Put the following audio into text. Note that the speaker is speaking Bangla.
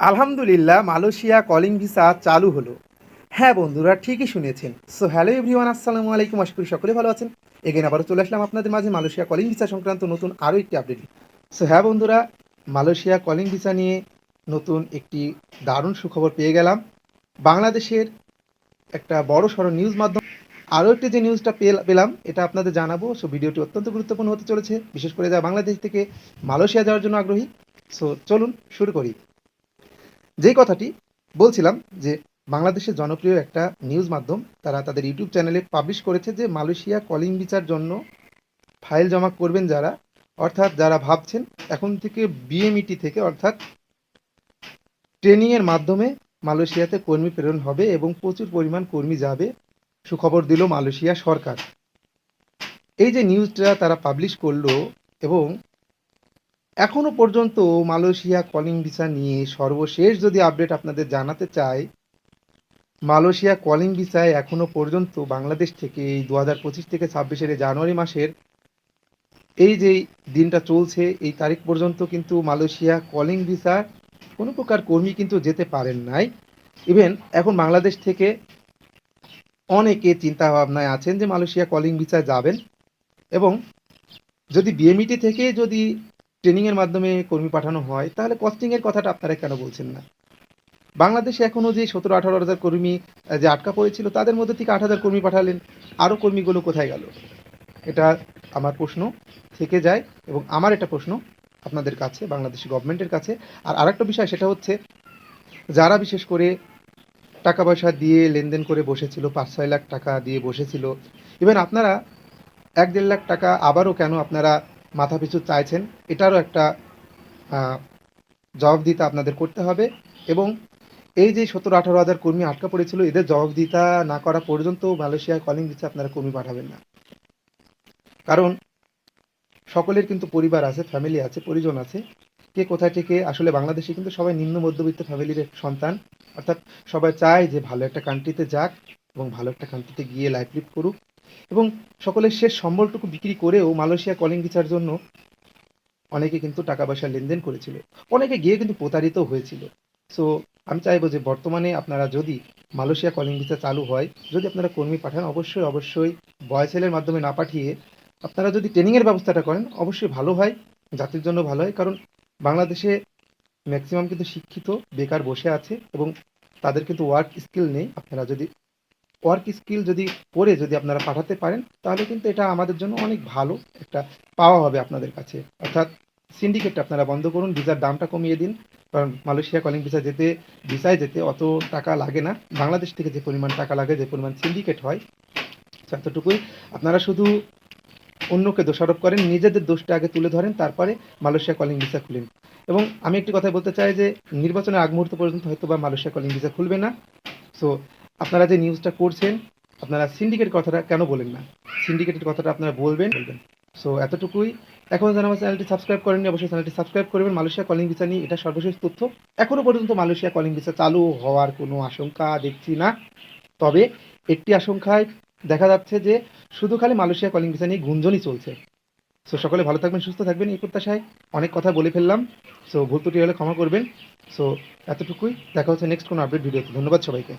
আলহামদুলিল্লাহ, মালয়েশিয়া কলিং ভিসা চালু হলো। হ্যাঁ বন্ধুরা, ঠিকই শুনেছেন। সো হ্যালো এভরিওয়ান আসসালামু আলাইকুম, আশা করি সকলে ভালো আছেন। এগেন আবারও চলে আসলাম আপনাদের মাঝে মালয়েশিয়া কলিং ভিসা সংক্রান্ত নতুন আরও একটি আপডেট সো হ্যাঁ বন্ধুরা, মালয়েশিয়া কলিং ভিসা নিয়ে নতুন একটি দারুণ সুখবর পেয়ে গেলাম। বাংলাদেশের একটা বড় সড়ো নিউজ মাধ্যম। আরও একটি যে নিউজটা পেল- পেলাম, এটা আপনাদের জানাব। সো ভিডিওটি অত্যন্ত গুরুত্বপূর্ণ হতে চলেছে। বিশেষ করে যারা বাংলাদেশ থেকে মালয়েশিয়া যাওয়ার জন্য আগ্রহী। সো চলুন শুরু করি। যেই কথাটি বলছিলাম যে বাংলাদেশের জনপ্রিয় একটা নিউজ মাধ্যম, তারা তাদের ইউটিউব চ্যানেলে পাবলিশ করেছে যে মালয়েশিয়া কলিং বিচার জন্য ফাইল জমা করবেন যারা। অর্থাৎ যারা ভাবছেন, এখন থেকে বিএমইটি থেকে অর্থাৎ ট্রেনিংয়ের মাধ্যমে মালয়েশিয়াতে কর্মী প্রেরণ হবে এবং প্রচুর পরিমাণ কর্মী যাবে, সুখবর দিল মালয়েশিয়া সরকার। এই যে নিউজটা তারা পাবলিশ করল এবং এখনও পর্যন্ত মালয়েশিয়া কলিং ভিসা নিয়ে সর্বশেষ যদি আপডেট আপনাদের জানাতে চাই, মালয়েশিয়া কলিং ভিসায় এখনও পর্যন্ত বাংলাদেশ থেকে এই দু হাজার পঁচিশ থেকে ছাব্বিশের জানুয়ারি মাসের এই যে দিনটা চলছে, এই তারিখ পর্যন্ত কিন্তু মালয়েশিয়া কলিং ভিসা কোনো প্রকার কর্মী কিন্তু যেতে পারেন নাই। ইভেন এখন বাংলাদেশ থেকে অনেকে চিন্তা ভাবনায় আছেন যে মালয়েশিয়া কলিং ভিসায় যাবেন এবং যদি বিএমইটি থেকে যদি ট্রেনিংয়ের মাধ্যমে কর্মী পাঠানো হয়, তাহলে কস্টিংয়ের কথাটা আপনারা কেন বলছেন না? বাংলাদেশে এখনও যে সতেরো আঠারো হাজার কর্মী যে আটকা পড়েছিল, তাদের মধ্যে থেকে আট হাজার কর্মী পাঠালেন আরও কর্মীগুলো কোথায় গেল? এটা আমার প্রশ্ন থেকে যায়, এবং আমার এটা প্রশ্ন আপনাদের কাছে, বাংলাদেশি গভর্নমেন্টের কাছে। আর আরেকটা বিষয়, সেটা হচ্ছে যারা বিশেষ করে টাকা পয়সা দিয়ে লেনদেন করে বসেছিল, পাঁচ ছয় লাখ টাকা দিয়ে বসেছিল ইভেন আপনারা এক দেড় লাখ টাকা আবারও কেন আপনারা মাথা পিছু চাইছেন, এটারও একটা জবাবদিহিতা আপনাদের করতে হবে এবং এই যে সতেরো আঠারো হাজার কর্মী আটকা পড়েছিল, এদের জবাবদিহিতা না করা পর্যন্ত মালয়েশিয়ায় কলিং দিচ্ছে আপনারা কর্মী পাঠাবেন না। কারণ সকলের কিন্তু পরিবার আছে ফ্যামিলি আছে, পরিজন আছে। কে কোথায় থেকে, আসলে বাংলাদেশে কিন্তু সবাই নিম্ন মধ্যবিত্ত ফ্যামিলির সন্তান। অর্থাৎ সবাই চায় যে ভালো একটা কান্ট্রিতে যাক এবং ভালো একটা কান্ট্রিতে গিয়ে লাইফ লিড করুক। এবং সকলের শেষ সম্বলটুকু বিক্রি করেও মালয়েশিয়া কলিং ভিসার জন্য অনেকে কিন্তু টাকা পয়সা লেনদেন করেছিল। অনেকে গিয়ে কিন্তু প্রতারিত হয়েছিল। সো আমি চাইব যে বর্তমানে আপনারা যদি মালয়েশিয়া কলিং ভিসা চালু হয়, যদি আপনারা কর্মী পাঠান, অবশ্যই অবশ্যই বয়সেলের মাধ্যমে না পাঠিয়ে আপনারা যদি ট্রেনিংয়ের ব্যবস্থাটা করেন, অবশ্যই ভালো হয়, জাতির জন্য ভালো হয়, কারণ বাংলাদেশে ম্যাক্সিমাম কিন্তু শিক্ষিত, বেকার বসে আছে এবং তাদের কিন্তু ওয়ার্ক স্কিল নেই। আপনারা যদি ওয়ার্ক স্কিল যদি করে যদি আপনারা পাঠাতে পারেন, তাহলে কিন্তু এটা আমাদের জন্য অনেক ভালো একটা পাওয়া হবে আপনাদের কাছে। অর্থাৎ সিন্ডিকেটটা আপনারা বন্ধ করুন ভিসার দামটা কমিয়ে দিন। কারণ মালয়েশিয়া কলিং ভিসা যেতে ভিসায় যেতে অত টাকা লাগে না। বাংলাদেশ থেকে যে পরিমাণ টাকা লাগে, যে পরিমাণ সিন্ডিকেট হয় এতটুকুই আপনারা শুধু অন্যকে দোষারোপ করেন, নিজেদের দোষটা আগে তুলে ধরেন, তারপরে মালয়েশিয়া কলিং ভিসা খুলেন। এবং আমি একটি কথা বলতে চাই যে, নির্বাচনের আগ মুহূর্ত পর্যন্ত হয়তো বা মালয়েশিয়া কলিং ভিসা খুলবে না। সো আপনারা যে নিউজটা করছেন, আপনারা সিন্ডিকেট কথাটা কেন বলেন না? সিন্ডিকেটের কথাটা আপনারা বলবেন বলবেন। সো এতটুকুই। এখন যারা আমার চ্যানেলটি সাবস্ক্রাইব করেননি, অবশ্যই চ্যানেলটি সাবস্ক্রাইব করবেন। মালয়েশিয়া কলিং ভিসা নিয়ে এটা সর্বশেষ তথ্য। এখনও পর্যন্ত মালয়েশিয়া কলিং ভিসা চালু হওয়ার কোনো আশঙ্কা দেখছি না। তবে একটি আশঙ্কায় দেখা যাচ্ছে যে, শুধু খালি মালয়েশিয়া কলিং ভিসা নিয়ে গুঞ্জনই চলছে। সো সকলে ভালো থাকবেন, সুস্থ থাকবেন এই প্রত্যাশায়। অনেক কথা বলে ফেললাম। সো ভুল ত্রুটি হলে ক্ষমা করবেন। সো এতটুকুই। দেখা হচ্ছে নেক্সট কোনো আপডেট ভিডিওতে। ধন্যবাদ সবাইকে।